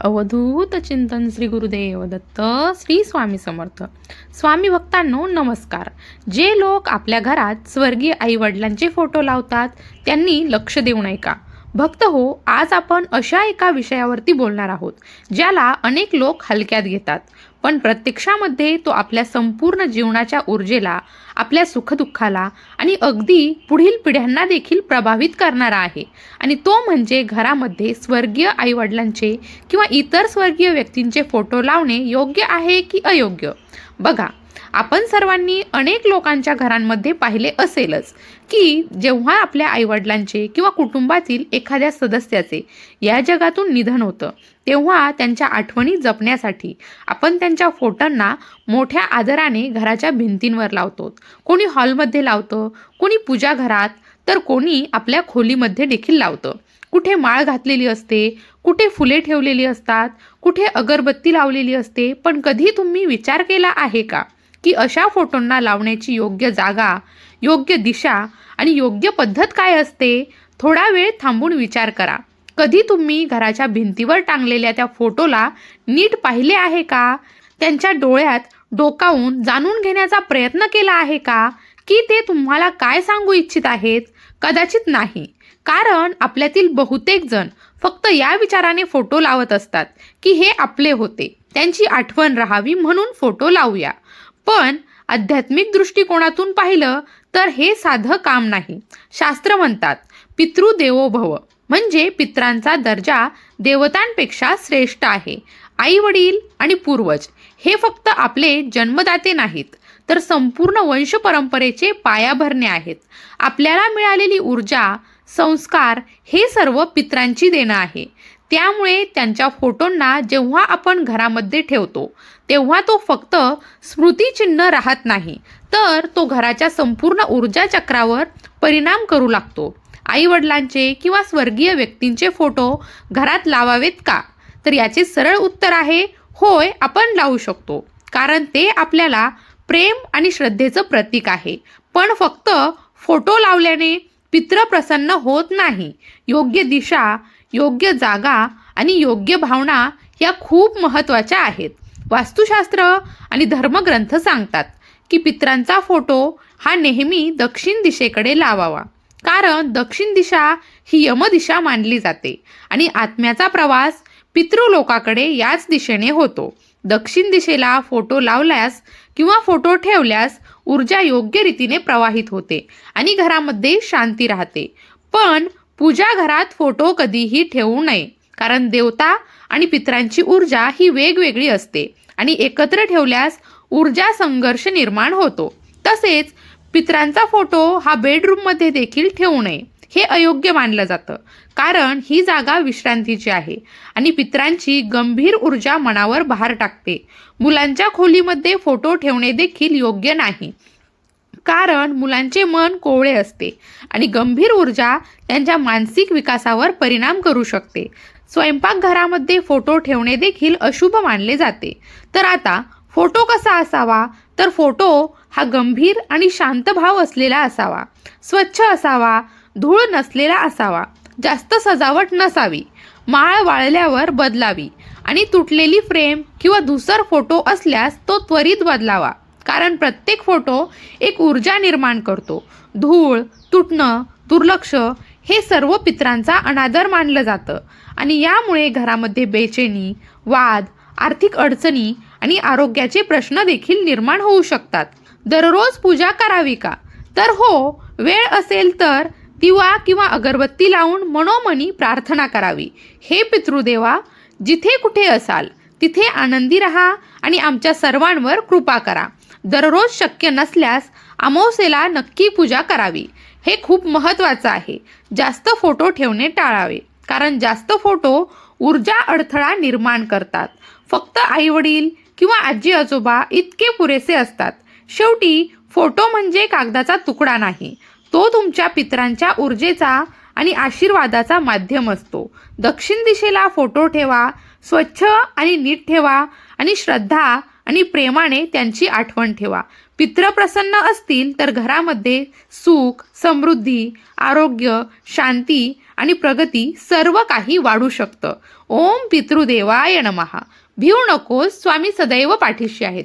अवधूत चिंतन श्री गुरुदेव दत्त श्री स्वामी समर्थ. स्वामी भक्तांनो नमस्कार. जे लोक आपल्या घरात स्वर्गीय आई वडिलांचे फोटो लावतात त्यांनी लक्ष देऊ नये का? भक्त हो आज आपण अशा एका विषयावरती बोलणार आहोत ज्याला अनेक लोक हलक्यात घेतात. पण प्रत्यक्षामध्ये तो आपल्या संपूर्ण जीवनाच्या ऊर्जेला आपल्या सुखदुःखाला आणि अगदी पुढील पिढ्यांना देखील प्रभावित करणारा आहे. आणि तो म्हणजे घरामध्ये स्वर्गीय आईवडिलांचे किंवा इतर स्वर्गीय व्यक्तींचे फोटो लावणे योग्य आहे की अयोग्य? बघा आपण सर्वांनी अनेक लोकांच्या घरांमध्ये पाहिले असेलच की जेव्हा आपल्या आईवडिलांचे किंवा कुटुंबातील एखाद्या सदस्याचे या जगातून निधन होतं तेव्हा त्यांच्या आठवणी जपण्यासाठी आपण त्यांच्या फोटोंना मोठ्या आदराने घराच्या भिंतींवर लावतो. कोणी हॉलमध्ये लावतं कोणी पूजा घरात तर कोणी आपल्या खोलीमध्ये देखील लावतं. कुठे माळ घातलेली असते कुठे फुले ठेवलेली असतात कुठे अगरबत्ती लावलेली असते पण कधी तुम्ही विचार केला आहे का? की अशा फोटोंना लावण्याची योग्य जागा योग्य दिशा आणि योग्य पद्धत काय असते थोडा वेळ थांबून विचार करा. कधी तुम्ही घराच्या भिंतीवर टांगलेल्या त्या फोटोला नीट पाहिले आहे का? त्यांच्या डोळ्यात डोकावून जाणून घेण्याचा प्रयत्न केला आहे का? की ते तुम्हाला काय सांगू इच्छित आहेत? कदाचित नाही. कारण आपल्यातील बहुतेक जण फक्त या विचाराने फोटो लावत असतात की हे आपले होते. त्यांची आठवण राहावी म्हणून फोटो लावूया. पण आध्यात्मिक दृष्टिकोनातून पाहिलं तर हे साधं काम नाही. शास्त्र म्हणतात पितृदेवो भव. म्हणजे पित्रांचा दर्जा देवतांपेक्षा श्रेष्ठ आहे. आई वडील आणि पूर्वज हे फक्त आपले जन्मदाते नाहीत तर संपूर्ण वंश परंपरेचे पायाभरणे आहेत. आपल्याला मिळालेली ऊर्जा संस्कार हे सर्व पित्रांची देणं आहे. त्यामुळे त्यांच्या फोटोंना जेव्हा आपण घरामध्ये ठेवतो तेव्हा तो फक्त स्मृतिचिन्ह राहत नाही. तर तो घराच्या संपूर्ण ऊर्जा चक्रावर परिणाम करू लागतो. आई वडिलांचे किंवा स्वर्गीय व्यक्तींचे फोटो घरात लावावेत का? तर याचे सरळ उत्तर आहे होय आपण लावू शकतो. कारण ते आपल्याला प्रेम आणि श्रद्धेचं प्रतीक आहे. पण फक्त फोटो लावल्याने पित्र प्रसन्न होत नाही. योग्य दिशा योग्य जागा आणि योग्य भावना या खूप महत्त्वाच्या आहेत. वास्तुशास्त्र आणि धर्मग्रंथ सांगतात की पित्रांचा फोटो हा नेहमी दक्षिण दिशेकडे लावावा. कारण दक्षिण दिशा ही यमदिशा मानली जाते आणि आत्म्याचा प्रवास पितृलोकाकडे याच दिशेने होतो. दक्षिण दिशेला फोटो लावल्यास किंवा फोटो ठेवल्यास ऊर्जा योग्य रीतीने प्रवाहित होते आणि घरामध्ये शांती राहते. पण पूजा घरात फोटो कधीही ठेवू नये कारण देवता आणि पित्रांची ऊर्जा ही वेगवेगळी असते आणि एकत्र ठेवल्यास ऊर्जा संघर्ष निर्माण होतो. तसेच पित्रांचा फोटो हा बेडरूममध्ये देखील ठेवू नये हे अयोग्य मानलं जातं. कारण ही जागा विश्रांतीची आहे आणि पित्रांची गंभीर ऊर्जा मनावर भार टाकते. मुलांच्या खोलीमध्ये फोटो ठेवणे देखील योग्य नाही. कारण मुलांचे मन कोवळे असते आणि गंभीर ऊर्जा त्यांच्या मानसिक विकासावर परिणाम करू शकते. स्वयंपाकघरामध्ये फोटो ठेवणे देखील अशुभ मानले जाते. तर आता फोटो कसा असावा? तर फोटो हा गंभीर आणि शांत भाव असलेला असावा. स्वच्छ असावा धूळ नसलेला असावा जास्त सजावट नसावी माळ वाळल्यावर बदलावी आणि तुटलेली फ्रेम किंवा दुसर फोटो असल्यास तो त्वरित बदलावा. कारण प्रत्येक फोटो एक ऊर्जा निर्माण करतो. धूळ तुटणं दुर्लक्ष हे सर्व पित्रांचा अनादर मानलं जातं. आणि यामुळे घरामध्ये बेचैनी वाद आर्थिक अडचणी आणि आरोग्याचे प्रश्न देखील निर्माण होऊ शकतात. दररोज पूजा करावी का? तर हो वेळ असेल तर दिवा किंवा अगरबत्ती लावून मनोमनी प्रार्थना करावी. हे पितृदेवा जिथे कुठे असाल तिथे आनंदी राहा आणि आमच्या सर्वांवर कृपा करा. दररोज शक्य नसल्यास अमावस्येला नक्की पूजा करावी. हे खूप महत्त्वाचं आहे. जास्त फोटो ठेवणे टाळावे. कारण जास्त फोटो ऊर्जा अडथळा निर्माण करतात. फक्त आईवडील किंवा आजी आजोबा इतके पुरेसे असतात. शेवटी फोटो म्हणजे कागदाचा तुकडा नाही. तो तुमच्या पित्रांच्या ऊर्जेचा आणि आशीर्वादाचा माध्यम असतो. दक्षिण दिशेला फोटो ठेवा स्वच्छ आणि नीट ठेवा आणि श्रद्धा आणि प्रेमाने त्यांची आठवण ठेवा. पित्र प्रसन्न असतील तर घरामध्ये सुख समृद्धी आरोग्य शांती आणि प्रगती सर्व काही वाढू शकतं. ओम पितृदेवाय नमहा भिवू नकोस स्वामी सदैव पाठीशी आहेत.